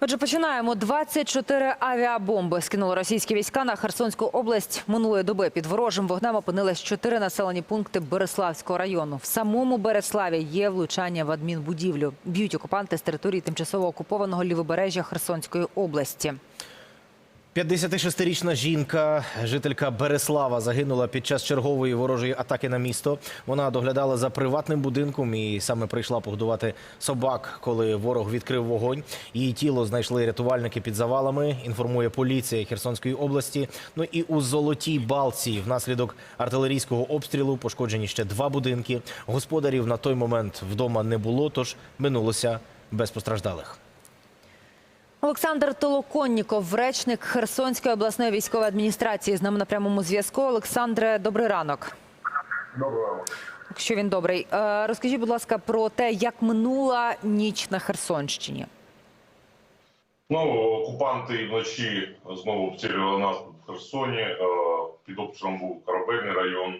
Отже, починаємо. 24 авіабомби скинули російські війська на Херсонську область минулої доби. Під ворожим вогнем опинились чотири населені пункти Береславського району. В самому Береславі є влучання в адмінбудівлю. Б'ють окупанти з території тимчасово окупованого лівобережжя Херсонської області. 56-річна жінка, жителька Береслава, загинула під час чергової ворожої атаки на місто. Вона доглядала за приватним будинком і саме прийшла погодувати собак, коли ворог відкрив вогонь. Її тіло знайшли рятувальники під завалами. Інформує поліція Херсонської області. Ну і у золотій балці внаслідок артилерійського обстрілу пошкоджені ще два будинки. Господарів на той момент вдома не було, тож минулося без постраждалих. Олександр Толоконніков, речник Херсонської обласної військової адміністрації, з нами на прямому зв'язку. Олександре, добрий ранок. Доброго. Якщо він добрий, Е, розкажіть, будь ласка, про те, як минула ніч на Херсонщині. Ну, окупанти вночі знову обстрілювали нас в Херсоні. Е, Під обстрілом був корабельний район. Е,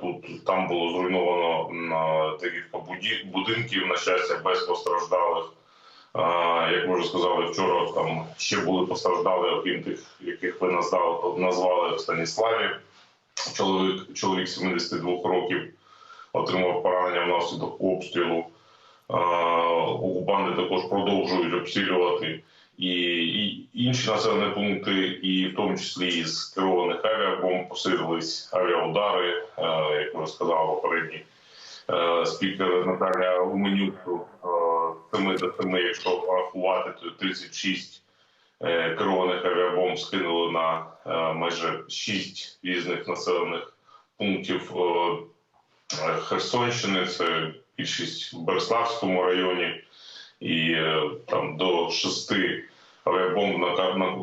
Тут там було зруйновано декілька будинків, на щастя, без постраждалих. Е, Як ви вже сказали, вчора там ще були постраждали, окрім тих, яких ви назвали, назвали в Станіславі. Чоловік, чоловік 72 років отримав поранення внаслідок обстрілу. Е, Окупанти також продовжують обстрілювати і, і інші населені пункти, і в тому числі із керованих авіабомб посилились авіаудари, е, як ви сказали попередній е, спікер Наталя Уменюк. Семи до семи, якщо рахувати, то 36 е, керованих авіабомб скинули на е, майже 6 різних населених пунктів е, Херсонщини, це більшість в Береславському районі, і там до шести авіабомб на, на,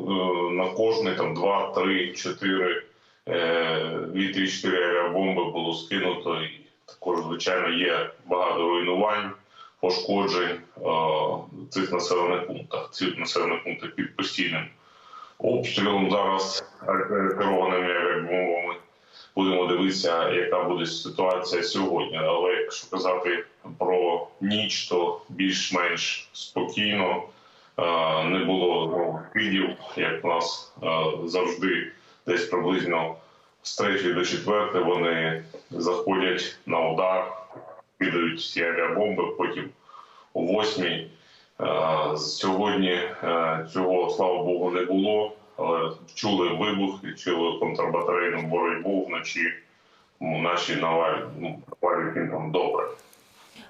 на кожний, там два, три, чотири, е, дві, три, чотири авіабомби було скинуто. І також, звичайно, є багато руйнувань, пошкоджень е, цих населених пунктах. Ці населені пункти під постійним обстрілом зараз е, керованими авіабомбами будемо дивитися, яка буде ситуація сьогодні. Але якщо казати про ніч, то більш-менш спокійно Е, не було кидів, як у нас завжди, десь приблизно з 3 до 4 вони заходять на удар, кидають ці авіабомби, потім о 8 Е, Сьогодні е, цього слава Богу не було, але чули вибух чули контрбатарейну боротьбу вночі. Наші навалюють ну, там добре.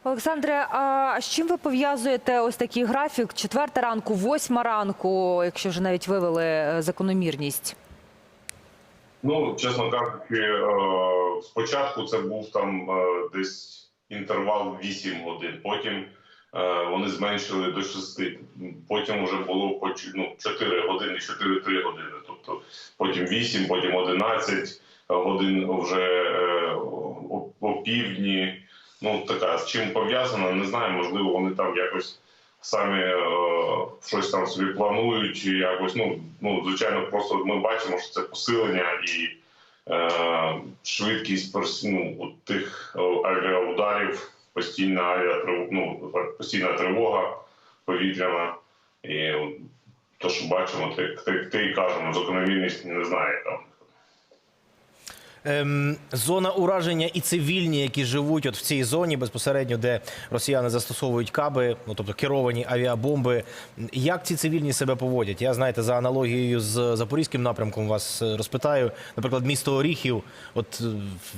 Олександре, а з чим ви пов'язуєте ось такий графік? Четверта ранку, восьма ранку, якщо вже навіть вивели е, закономірність? Ну, чесно кажучи, спочатку це був там десь інтервал 8 годин. Потім е, вони зменшили до 6. Потім вже було по ну, 4 години, 4-3 години. Тобто потім 8, потім 11 годин вже е, о, півдні. Ну, така з чим пов'язана, не знаю. Можливо, вони там якось самі е, щось там собі планують, і якось ну, ну звичайно, просто ми бачимо, що це посилення і швидкість перс- ну, от тих е, авіаударів, постійна авіатрив... ну, постійна тривога повітряна. І от, то, що бачимо, те, те, те кажемо, закономірність не знає яка. В. Ем, зона ураження і цивільні, які живуть от в цій зоні безпосередньо, де росіяни застосовують каби, ну тобто керовані авіабомби. Як ці цивільні себе поводять? Я знаєте, за аналогією з запорізьким напрямком вас е, розпитаю. Наприклад, місто Оріхів, от е,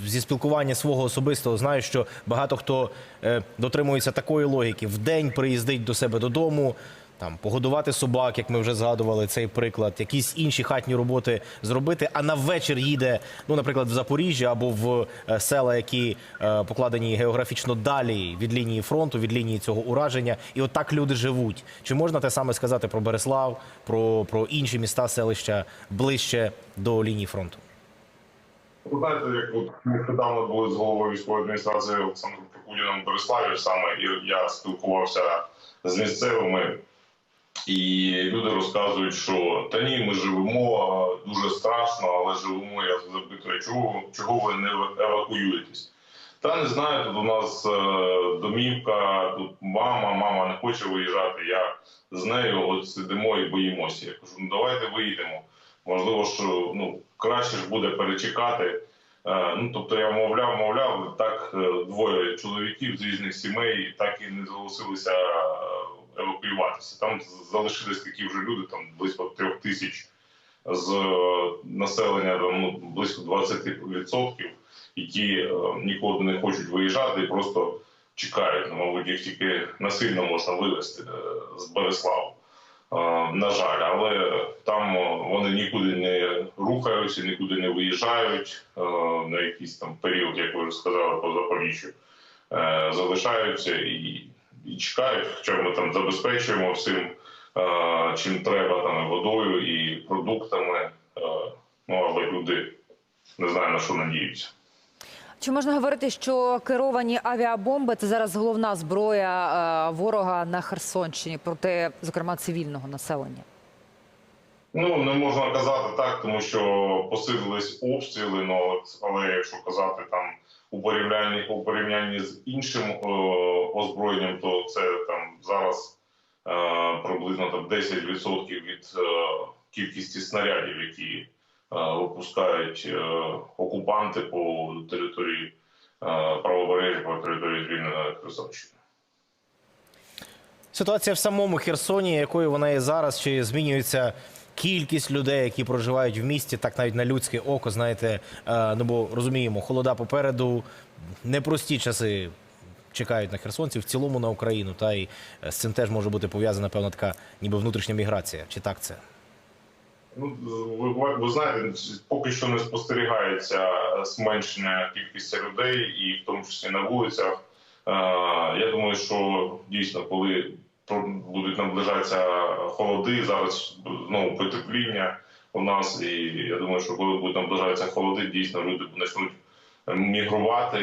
зі спілкування свого особистого знаю, що багато хто е, дотримується такої логіки: вдень приїздить до себе додому. Там погодувати собак, як ми вже згадували цей приклад, якісь інші хатні роботи зробити. А на вечір їде, ну, наприклад, в Запоріжжя або в е, села, які е, покладені географічно далі від лінії фронту, від лінії цього ураження. І от люди живуть. Чи можна те саме сказати про Береслав, про, про інші міста, селища ближче до лінії фронту? Ви знаєте, як от нещодавно були з головою військової адміністрації Олександром Прокудіном в Бориславі саме, і я спілкувався з місцевими, і люди розказують, що та ні, ми живемо дуже страшно, але живемо. Я запитую, чого, чого ви не евакуюєтесь? Та не знаю, тут у нас е, домівка, тут мама, мама не хоче виїжджати. Я з нею от сидимо і боїмося. Я кажу, ну давайте виїдемо. Можливо, що ну краще ж буде перечекати. Е, ну тобто я мовляв, мовляв, так е, двоє чоловіків з різних сімей так і не зголосилися евакуюватися. Там залишились такі вже люди, там близько трьох тисяч з е, населення, там, ну, близько 20%, які е, нікуди не хочуть виїжджати і просто чекають. Ну, мабуть, їх тільки насильно можна вивезти е, з Береславу. Е, На жаль, але там е, вони нікуди не рухаються, нікуди не виїжджають на якийсь там період, як ви вже сказали, по Запоріжжю. Залишаються і, і чекають, хоча ми там забезпечуємо всім, е, чим треба, там водою, і продуктами. Е, Ну але люди не знаю на що надіються. Чи можна говорити, що керовані авіабомби це зараз головна зброя е, ворога на Херсонщині проти, зокрема, цивільного населення? Ну не можна казати так, тому що посилились обстріли. Ну але якщо казати там у порівнянні у порівнянні з іншим е, озброєнням, то це там зараз е, приблизно там 10% від е, кількості снарядів, які випускають окупанти по території правобережжя, по території звільненої Херсонщини. Ситуація в самому Херсоні, якою вона є зараз, чи змінюється кількість людей, які проживають в місті, так навіть на людське око, знаєте, е, ну бо розуміємо, холода попереду, непрості часи чекають на херсонців, в цілому на Україну. Та й з цим теж може бути пов'язана певна така, ніби внутрішня міграція. Чи так це? Ну, ви, ви, знаєте, поки що не спостерігається зменшення кількості людей, і в тому числі на вулицях. Е, я думаю, що дійсно, коли будуть наближатися холоди, зараз знову потепління у нас, і я думаю, що коли будуть наближатися холоди, дійсно люди почнуть мігрувати.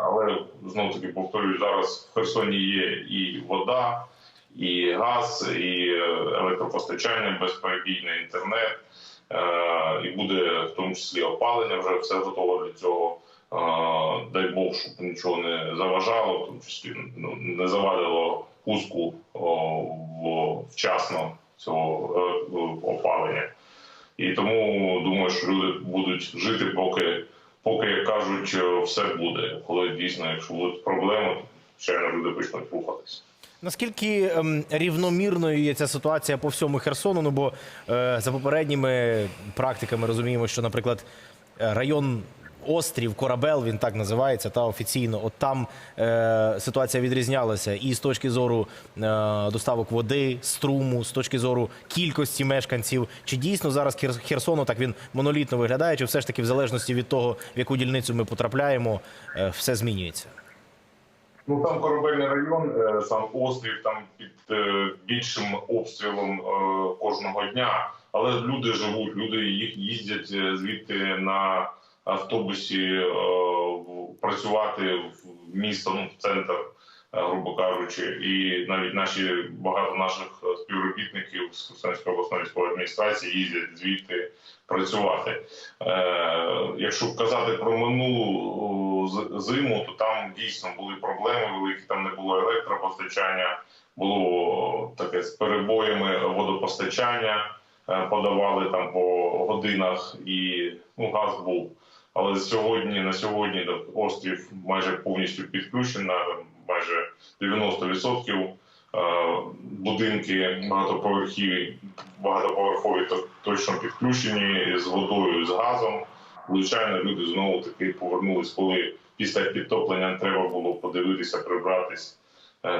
Але знову таки повторюю, зараз в Херсоні є і вода, і газ, і електропостачання, безперебійний інтернет, е, і буде в тому числі опалення. Вже все готово для цього. Дай Бог, щоб нічого не заважало, тому числі ну, не завадило пуску вчасно цього е, опалення. І тому думаю, що люди будуть жити, поки, поки як кажуть, е, все буде. Коли дійсно, якщо будуть проблеми, то звичайно люди почнуть рухатися. Наскільки ем, рівномірною є ця ситуація по всьому Херсону? Ну бо е, за попередніми практиками розуміємо, що, наприклад, район острів Корабел, він так називається, та офіційно. От там е, ситуація відрізнялася і з точки зору е, доставок води, струму, з точки зору кількості мешканців. Чи дійсно зараз Херсону так він монолітно виглядає, чи все ж таки в залежності від того, в яку дільницю ми потрапляємо, е, все змінюється? Ну там корабельний район, е, сам острів, там під е, більшим обстрілом е, кожного дня. Але люди живуть, люди їздять звідти на автобусі е, працювати в місто, ну в центр, е, грубо кажучи, і навіть наші багато наших е, співробітників з Херсонської обласної військової адміністрації їздять звідти працювати. Якщо казати про минулу зиму, то там дійсно були проблеми великі. Там не було електропостачання, було таке з перебоями водопостачання, подавали там по годинах, і ну газ був. Але сьогодні на сьогодні острів майже повністю підключений, на майже 90%. Е, Будинки багатоповерхові, багатоповерхові точно підключені з водою, з газом. Звичайно, люди знову таки повернулись, коли після підтоплення треба було подивитися, прибратись,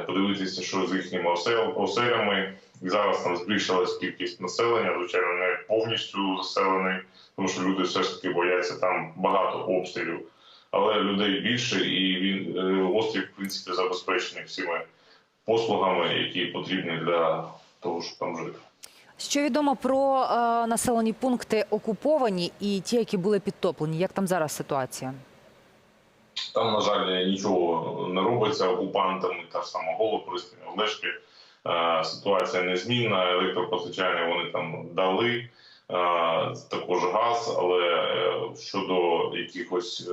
подивитися, що з їхніми осел- оселями. Зараз там збільшилась кількість населення, звичайно, не повністю заселений, тому що люди все ж таки бояться там багато обстрілів. Але людей більше, і він е, острів, в принципі, забезпечений всіми послугами, які потрібні для того, щоб там жити. Що відомо про е, населені пункти окуповані і ті, які були підтоплені? Як там зараз ситуація? Там, на жаль, нічого не робиться окупантами, та ж сама Голопристань, Олешки. Е, Ситуація незмінна, електропостачання вони там дали, також газ, але е, щодо якихось е,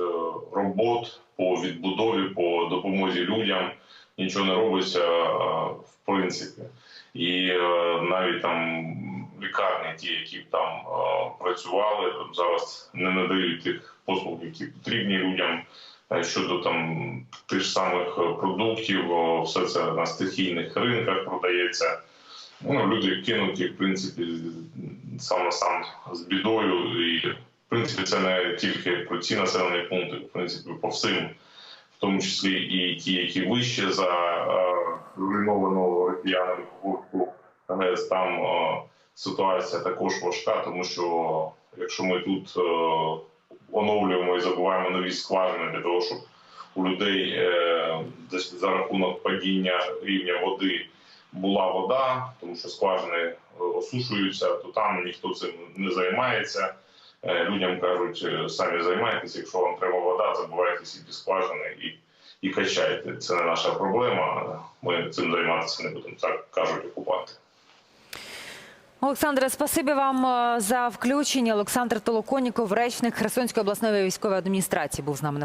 робот по відбудові, по допомозі людям нічого не робиться е, в принципі. І е, навіть там лікарні, ті, які там е, працювали, зараз не надають тих послуг, які потрібні людям. Щодо там тих самих е, продуктів, все це на стихійних ринках продається. Ну, люди кинуті, в принципі, сам на сам з бідою. І в принципі це не тільки про ці населені пункти, в принципі, по всім, в тому числі і ті, які вище за е, руйнованого росіянами куртку ГЕС, там е, ситуація також важка, тому що якщо ми тут оновлюємо і забуваємо нові скважини для того, щоб у людей е, десь за рахунок падіння рівня води була вода, тому що скважини е, осушуються, то там ніхто цим не займається. Е, Людям кажуть, самі займайтеся, якщо вам треба вода, забувайте всі ті скважини і, і качайте. Це не наша проблема. Ми цим займатися не будемо. Так кажуть окупанти. Олександре, спасибі вам е, за включення. Олександр Толоконіков, речник Херсонської обласної військової адміністрації, був з нами на